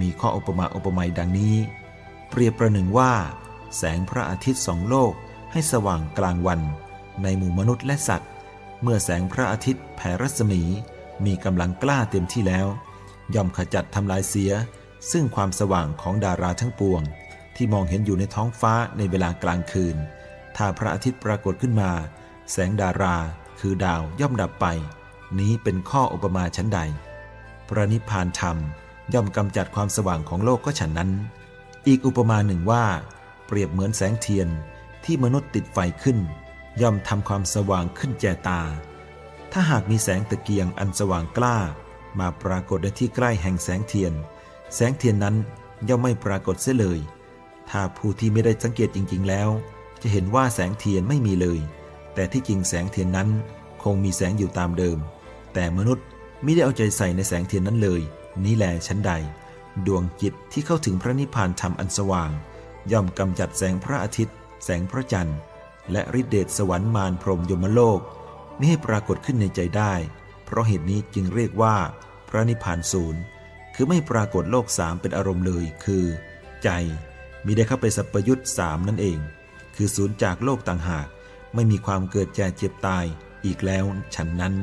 มีข้ออุปมาอุปไมยดังนี้ เปรียบประหนึ่งว่า แสงพระอาทิตย์สองโลกให้สว่างกลางวัน ในหมู่มนุษย์และสัตว์ เมื่อแสงพระอาทิตย์แผ่รัศมี มีกำลังกล้าเต็มที่แล้ว ย่อมขจัดทำลายเสีย ซึ่งความสว่างของดาราทั้งปวง ที่มองเห็นอยู่ในท้องฟ้าในเวลากลางคืน ถ้าพระอาทิตย์ปรากฏขึ้นมา แสงดาราคือดาวย่อมดับไป นี้เป็นข้ออุปมาชั้นใด พระนิพพานธรรม ย่อมกำจัดความสว่างของโลกก็ฉันนั้น อีกอุปมาหนึ่งว่า เปรียบเหมือนแสงเทียนที่มนุษย์ติดไฟขึ้น ย่อมทำความสว่างขึ้นแจตา ถ้าหากมีแสงตะเกียงอันสว่างกล้า มาปรากฏในที่ใกล้แห่งแสงเทียน แสงเทียนนั้นย่อมไม่ปรากฏเสียเลย ถ้าผู้ที่ไม่ได้สังเกตจริง ๆ แล้ว จะเห็นว่าแสงเทียนไม่มีเลย แต่ที่จริงแสงเทียนนั้นคงมีแสงอยู่ตามเดิม แต่มนุษย์ไม่ได้เอาใจใส่ในแสงเทียนนั้นเลย นี้แลชั้นใด ดวงจิตที่เข้าถึงพระนิพพานธรรมอันสว่าง ย่อมกำจัดแสงพระอาทิตย์ แสงพระจันทร์ และฤทธิเดชสวรรค์มารพรหมยมโลกไม่ให้ปรากฏขึ้นในใจได้ เพราะเหตุนี้จึงเรียกว่า พระนิพพานศูนย์คือไม่ปรากฏโลกสามเป็นอารมณ์เลย คือ ใจมิได้เข้าไปสัพยุตสามนั่นเอง คือศูนย์จากโลกต่างหาก ไม่มีความเกิดแก่เจ็บตายอีกแล้วฉันนั้น